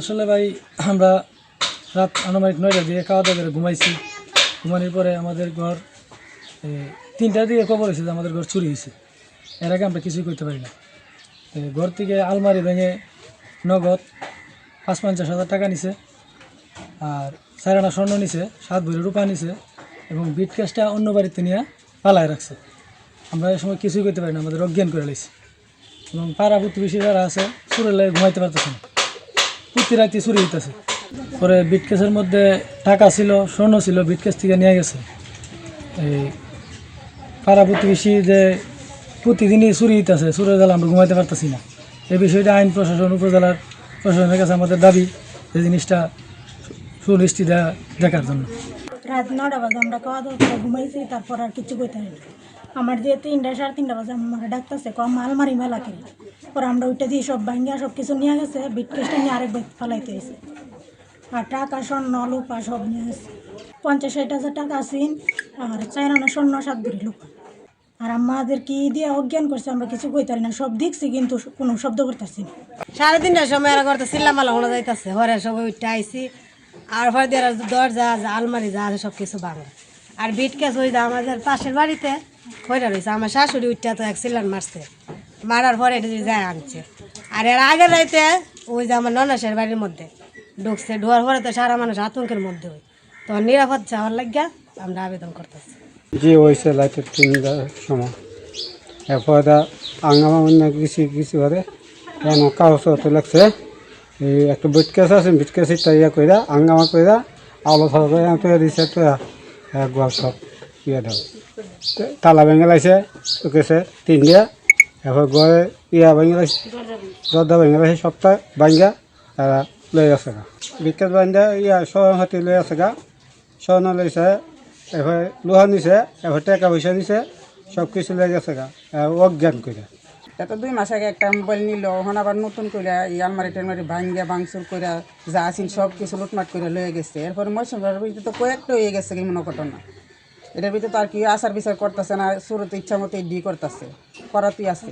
আসলে ভাই, আমরা রাত আনুমানিক নয়টার দিকে খাওয়া দাওয়া করে ঘুমাইছি। ঘুমানোর পরে আমাদের ঘর তিনটার দিকে খবর হয়েছে যে আমাদের ঘর চুরি হয়েছে। এর আগে আমরা কিছুই করতে পারি না। ঘর থেকে আলমারি ভেঙে নগদ পাঁচ পঞ্চাশ হাজার টাকা নিছে, আর চারানা স্বর্ণ নিছে, সাত ভরি রূপা নিছে এবং বিট ক্যাশটা অন্য বাড়িতে নিয়ে পালায় রাখছে। আমরা এই সময় কিছুই করতে পারি না, আমাদের অজ্ঞান করে লাইছি। এবং পাড়া প্রতিবেশী যারা আছে চুরের লাগে ঘুমাইতে পারতেছে না। প্রতি রাতে চুরি হইতেছে পরে বিটকেসের মধ্যে টাকা ছিল, স্বর্ণ ছিল বিটকেস থেকে নিয়ে গেছে। এই পাড়া প্রতিবেশী যে প্রতিদিনই চুরি হইতেছে চুরের জ্বালা আমরা ঘুমাইতে পারতেছি না। এই বিষয়টা আইন প্রশাসন, উপজেলার প্রশাসনের কাছে আমাদের দাবি, যে জিনিসটা সুনিশ্চিত দেখার জন্য। রাত নটা বাজে, আমরা খাওয়া দাওয়া করে ঘুমাইছি, তারপর আর কিছু করতে পারি না। আমার যে তিনটা, সাড়ে তিনটা বাজে, আমার ডাকতেছে কম আলমারি মেলা কিনে পরে আমরা ওইটা দিয়ে সব ভাঙ্গিয়া সব কিছু নিয়ে গেছে বিট কেসটা নিয়ে আরেক ব্যক্তি ফালাইতে হয়েছে আর টাকা, স্বর্ণ, লোপা সব নিয়ে গেছে। পঞ্চাশ, ষাট হাজার টাকা আসিন আর চাইরানা স্বর্ণ, সাত ধরি লুপা। আর আমাদের কি দিয়ে অজ্ঞান করছে, আমরা কিছু কইতে পারি না, সব দেখছি কিন্তু কোনো শব্দ করতেছি না। সাড়ে তিনটার সময় এরা করতে সিল্লামালা হলো যাইতেছে হরে সবাই উঠতে আইসি আর দিয়ে এরা দরজা আলমারি যা আছে সব কিছু ভাঙে। আর বিট ক্যাস ওই আমাদের পাশের বাড়িতে হইরা রয়েছে আমার শাশুড়ি উঠতে তো এক সিলান মারছে। মারার পরে এটা যায় আনছে। আর এর আগে রাইতে ওই যে আমার ননাসের বাড়ির মধ্যে ঢুকছে। ঢোয়ার পরে তো সারা মানুষ আতঙ্কের মধ্যে হয়। তো নিরাপদ চাওয়ার লাগিয়া আমরা আবেদন করতেছি। যে হয়েছে লাইটের তিনটার সময়। এরপরে আঙ্গামা অন্য কিছু কিছু করে কেন কাগজ লাগছে? এই একটা বিটকেস আছে বিটকেসটা ইয়া কইরা আঙ্গামা কইরা, আলো থালো করে তো দিছে তো গোয়াল সব ইয়ে দাও তালা ভেঙে লাইছে শোকেছে তিন দিয়া, এরপর গড়ে ইয়া ভেঙে লাইছে দরজা ভেঙে লাইছে, সবটা ভাঙ্গা তারা লই আছে গা। বিকেট বান্ধা ইয়া শরণ হাতি লই আছে গা, স্বর্ণ লইছে এবার লোহা নিছে এবার টাকা পয়সা নিছে সব কিছু লেগে গেছে গা অজ্ঞান করে এত দুই মাস আগে একটা মোবাইল নিল ওখানে আবার নতুন করে এই আলমারি টালমারি ভাঙ্গিয়া ভাঙচুর করে যা আসিন সব কিছু লুটমাট করে লয়ে গেছে। এরপরে মৌসুমের ভিতরে তো কয়েকটা হয়ে গেছে কি মনে ঘটনা এটার ভিতরে তো আর কি আসার বিচার করতেছে না, শুরুতে ইচ্ছা মতো ডি করতেছে, করাতেই আছে।